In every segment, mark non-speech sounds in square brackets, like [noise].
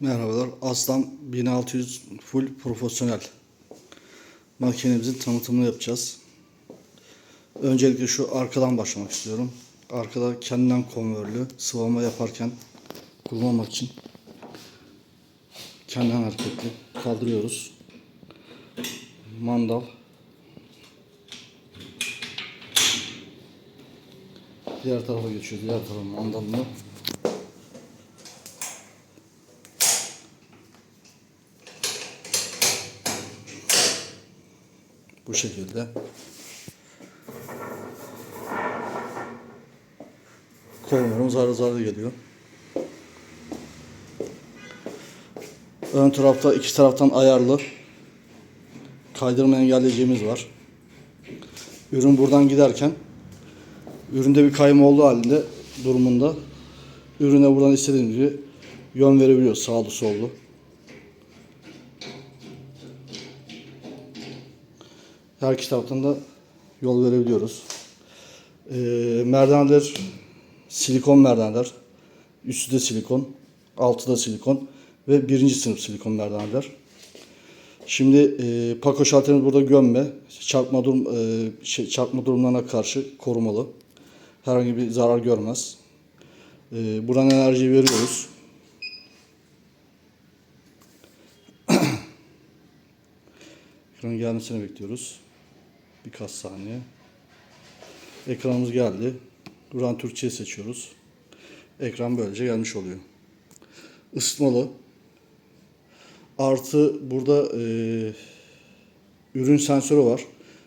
Merhabalar. Aslan 1600 full profesyonel makinemizin tanıtımını yapacağız. Öncelikle şu arkadan başlamak istiyorum. Arkada kendinden konvörlü sıvama yaparken kullanmak için kendinden hareketli kaldırıyoruz. Mandal diğer tarafa geçiyor. Diğer tarafa mandalını Bu şekilde. Kollarımız zarı zarı geliyor. Ön tarafta iki taraftan ayarlı kaydırma engelleyeceğimiz var. Ürün buradan giderken üründe bir kayma olduğu halinde durumunda ürüne buradan istediğimiz gibi yön verebiliyoruz sağlı sollu. Her iki da yol verebiliyoruz. Ee, merdaneler silikon merdaneler. Üstü de silikon, altı da silikon ve birinci sınıf silikon merdaneler. Şimdi e, pako şalterimiz burada gömme, çarpma durum e, şey, çarpma durumlarına karşı korumalı. Herhangi bir zarar görmez. E, buradan enerjiyi veriyoruz. [clears throat] Ekranın gelmesini bekliyoruz. Birkaç saniye. Ekranımız geldi. Buradan Türkçe'yi seçiyoruz. Ekran böylece gelmiş oluyor. Isıtmalı. Artı burada e, ürün sensörü var.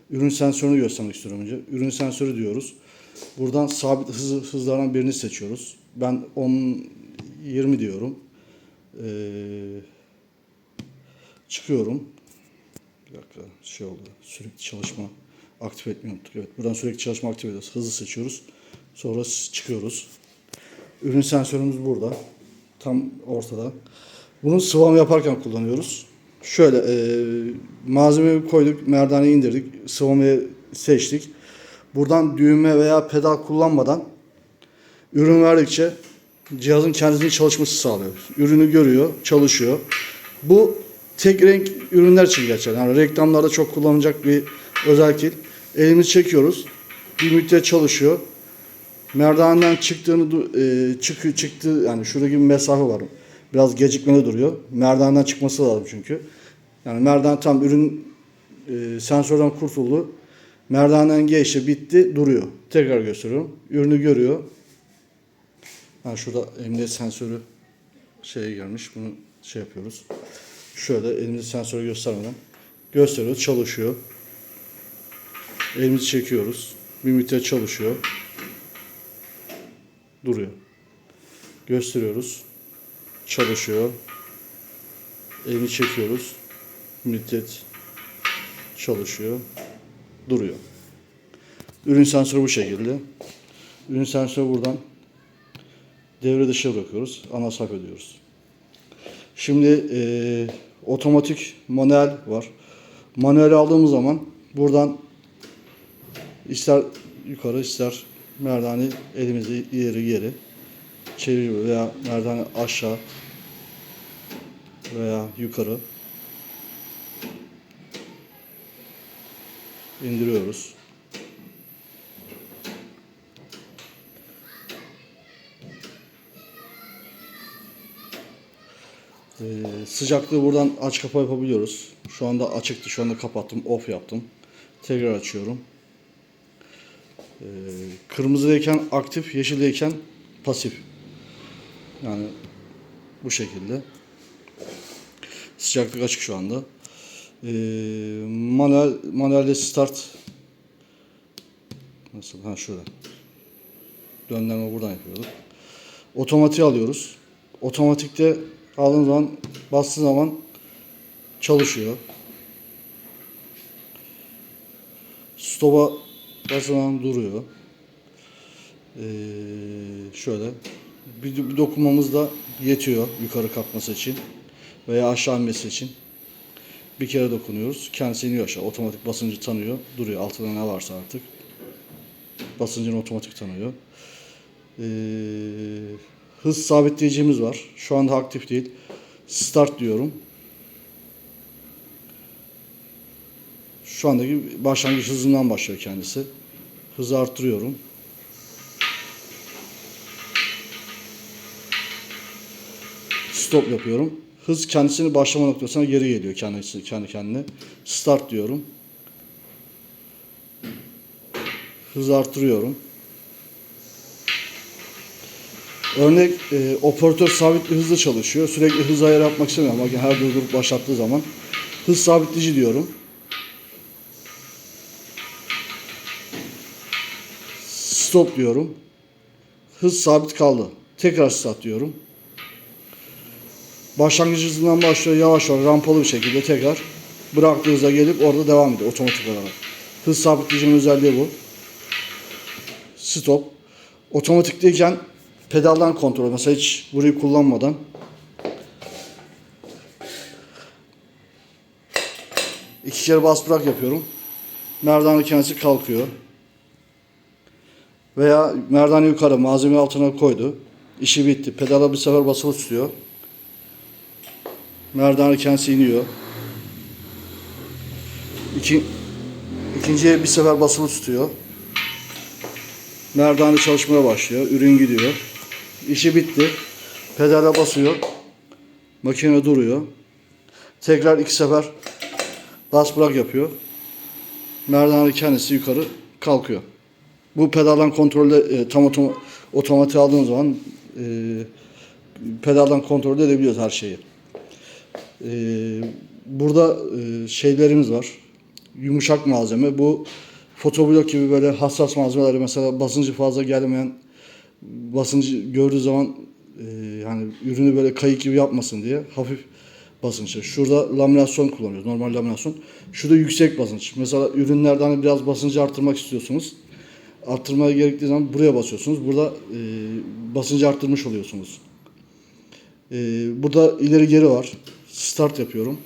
Ürün sensörünü göstermek istiyorum önce. Ürün sensörü diyoruz. Buradan sabit hız, hızlardan birini seçiyoruz. Ben 10 20 diyorum. E, çıkıyorum. Bir dakika şey oldu. Sürekli çalışma aktif etmeyi unuttuk. Evet buradan sürekli çalışma aktif ediyoruz. Hızlı seçiyoruz. Sonra çıkıyoruz. Ürün sensörümüz burada. Tam ortada. Bunu sıvama yaparken kullanıyoruz. Şöyle e, malzemeyi koyduk, merdaneyi indirdik, sıvamayı seçtik. Buradan düğme veya pedal kullanmadan ürün verdikçe cihazın kendisinin çalışması sağlıyor. Ürünü görüyor, çalışıyor. Bu tek renk ürünler için geçerli. Yani reklamlarda çok kullanılacak bir özellik değil. Elimizi çekiyoruz. Bir müddet çalışıyor. Merdaneden çıktığını e, çıkı çıktı yani şurada gibi mesafe var. Biraz gecikmeli duruyor. Merdaneden çıkması lazım çünkü. Yani merdan tam ürün e, sensörden kurtuldu. Merdaneden geçti, bitti, duruyor. Tekrar gösteriyorum. Ürünü görüyor. Ha şurada emniyet sensörü şeye gelmiş. Bunu şey yapıyoruz. Şöyle elimizi sensörü göstermeden gösteriyoruz. Çalışıyor. Elimizi çekiyoruz. Bir müddet çalışıyor. Duruyor. Gösteriyoruz. Çalışıyor. Elini çekiyoruz. Müddet çalışıyor. Duruyor. Ürün sensörü bu şekilde. Ürün sensörü buradan devre dışı bırakıyoruz. Ana saf ediyoruz. Şimdi e, otomatik manuel var. Manuel aldığımız zaman buradan ister yukarı ister merdane elimizi ileri geri çeviriyor veya merdane aşağı veya yukarı indiriyoruz. Ee, sıcaklığı buradan aç kapa yapabiliyoruz. Şu anda açıktı. Şu anda kapattım. Off yaptım. Tekrar açıyorum. Ee, kırmızıdayken aktif, yeşildeyken pasif. Yani bu şekilde. Sıcaklık açık şu anda. Ee, manuel manuelde start nasıl? Ha şurada. Döndürme buradan yapıyorduk. Otomatiği alıyoruz. Otomatikte aldığın zaman bastığı zaman çalışıyor. Stop'a bastığı zaman duruyor. Ee, şöyle bir, bir dokunmamız da yetiyor yukarı kalkması için veya aşağı inmesi için. Bir kere dokunuyoruz. Kendisi iniyor aşağı. Otomatik basıncı tanıyor. Duruyor. Altında ne varsa artık. Basıncını otomatik tanıyor. Ee, hız sabitleyicimiz var. Şu anda aktif değil. Start diyorum. Şu andaki başlangıç hızından başlıyor kendisi. Hızı arttırıyorum. Stop yapıyorum. Hız kendisini başlama noktasına geri geliyor kendisi kendi kendine. Start diyorum. Hız arttırıyorum. Örnek e, operatör sabit bir hızla çalışıyor. Sürekli hız ayarı yapmak istemiyorum. Bakın her durdurup başlattığı zaman hız sabitleyici diyorum. Stop diyorum. Hız sabit kaldı. Tekrar start diyorum. Başlangıç hızından başlıyor yavaş yavaş rampalı bir şekilde tekrar bıraktığı hıza gelip orada devam ediyor otomatik olarak. Hız sabitleyicinin özelliği bu. Stop. Otomatikteyken pedaldan kontrol. Mesela hiç burayı kullanmadan iki kere bas bırak yapıyorum. Merdanın kendisi kalkıyor. Veya merdanı yukarı malzeme altına koydu. İşi bitti. Pedala bir sefer basılı tutuyor. Merdanı kendisi iniyor. İki, ikinciye bir sefer basılı tutuyor. Merdanı çalışmaya başlıyor. Ürün gidiyor. İşi bitti. Pedala basıyor. Makine duruyor. Tekrar iki sefer bas bırak yapıyor. Merdanı kendisi yukarı kalkıyor. Bu pedaldan kontrolde e, tam otom otomatik aldığınız zaman e, pedaldan kontrol edebiliyoruz her şeyi. E, burada e, şeylerimiz var. Yumuşak malzeme. Bu fotoblok gibi böyle hassas malzemeleri mesela basıncı fazla gelmeyen basıncı gördüğü zaman e, yani ürünü böyle kayık gibi yapmasın diye hafif basınçlı. Şurada laminasyon kullanıyoruz. Normal laminasyon. Şurada yüksek basınç. Mesela ürünlerden hani biraz basıncı arttırmak istiyorsunuz. Arttırmaya gerektiği zaman buraya basıyorsunuz. Burada e, basıncı arttırmış oluyorsunuz. E, burada ileri geri var. Start yapıyorum.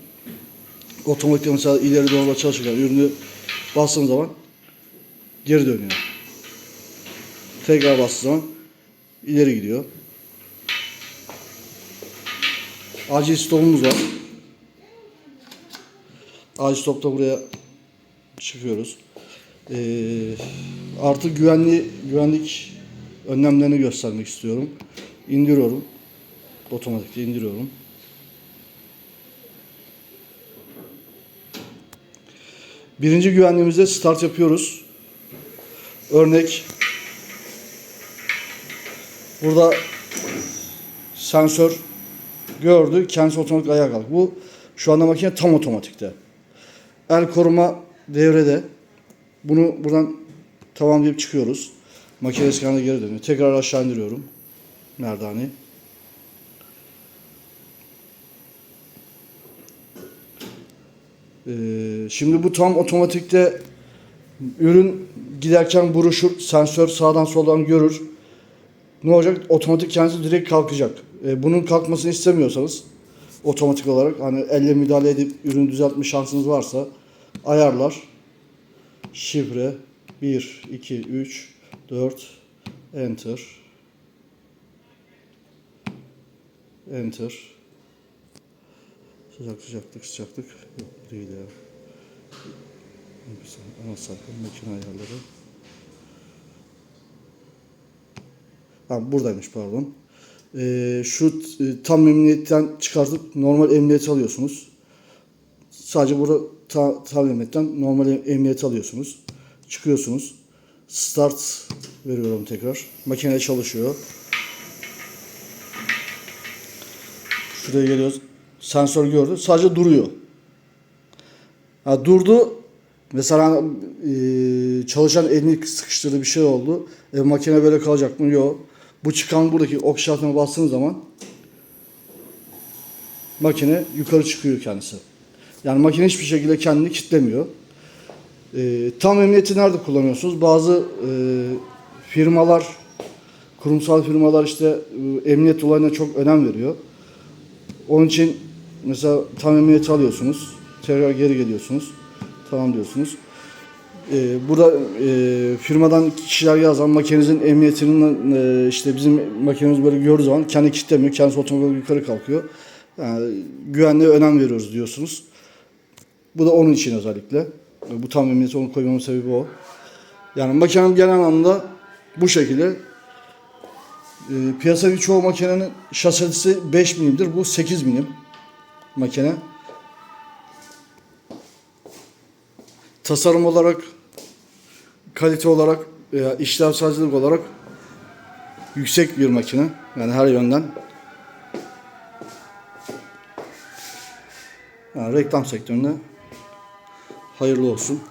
Otomatik mesela ileri doğru çalışırken ürünü bastığım zaman geri dönüyor. Tekrar bastığı zaman ileri gidiyor. Acil stopumuz var. Acil stopta buraya çıkıyoruz. Ee, artık güvenli güvenlik önlemlerini göstermek istiyorum. İndiriyorum. Otomatikte indiriyorum. Birinci güvenliğimizde start yapıyoruz. Örnek burada sensör gördü. Kendisi otomatik ayağa kalktı. Bu şu anda makine tam otomatikte. El koruma devrede. Bunu buradan tamamlayıp çıkıyoruz. Makine eski haline geri dönüyor. Tekrar aşağı indiriyorum. Merdane. Ee, şimdi bu tam otomatikte ürün giderken buruşur. Sensör sağdan soldan görür. Ne olacak? Otomatik kendisi direkt kalkacak. Ee, bunun kalkmasını istemiyorsanız otomatik olarak hani elle müdahale edip ürünü düzeltme şansınız varsa ayarlar. Şifre 1, 2, 3, 4, enter. Enter. Sıcak sıcaklık sıcaklık yok değil ya. Ana sayfa makine ayarları. Ha, buradaymış pardon. Ee, şu e, tam emniyetten çıkartıp normal emniyet alıyorsunuz. Sadece burada ta, tam emniyetten normal em- emniyet alıyorsunuz. Çıkıyorsunuz. Start veriyorum tekrar. Makine çalışıyor. Şuraya geliyoruz. Sensör gördü. Sadece duruyor. Ha, durdu. Mesela e, çalışan elini sıkıştırdı bir şey oldu. E, makine böyle kalacak mı? Yok. Bu çıkan buradaki ok işaretine bastığınız zaman makine yukarı çıkıyor kendisi. Yani makine hiçbir şekilde kendini kilitlemiyor. E, tam emniyeti nerede kullanıyorsunuz? Bazı e, firmalar, kurumsal firmalar işte e, emniyet olayına çok önem veriyor. Onun için mesela tam emniyeti alıyorsunuz. Tekrar geri geliyorsunuz. Tamam diyorsunuz. Ee, burada e, firmadan kişiler yazan makinenizin emniyetinin e, işte bizim makinemiz böyle gördüğü zaman kendi kilitlemiyor. Kendisi otomatik yukarı kalkıyor. Yani güvenliğe önem veriyoruz diyorsunuz. Bu da onun için özellikle. Bu tamimiyeti onu koymamın sebebi o. Yani makinenin genel anlamda bu şekilde. Ee, piyasadaki çoğu makinenin şasisi 5 milimdir. Bu 8 milim makine. Tasarım olarak, kalite olarak veya işlevselcilik olarak yüksek bir makine. Yani her yönden. Yani reklam sektöründe hayırlı olsun.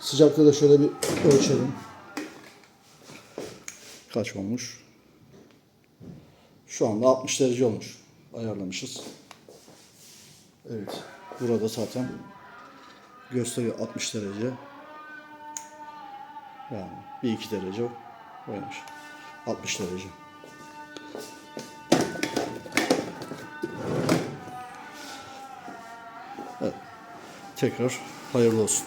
Sıcaklığı da şöyle bir ölçelim. Kaç olmuş? Şu anda 60 derece olmuş. Ayarlamışız. Evet. Burada zaten gösteriyor 60 derece. Yani bir iki derece oynamış. 60 derece. Evet. Tekrar hayırlı olsun.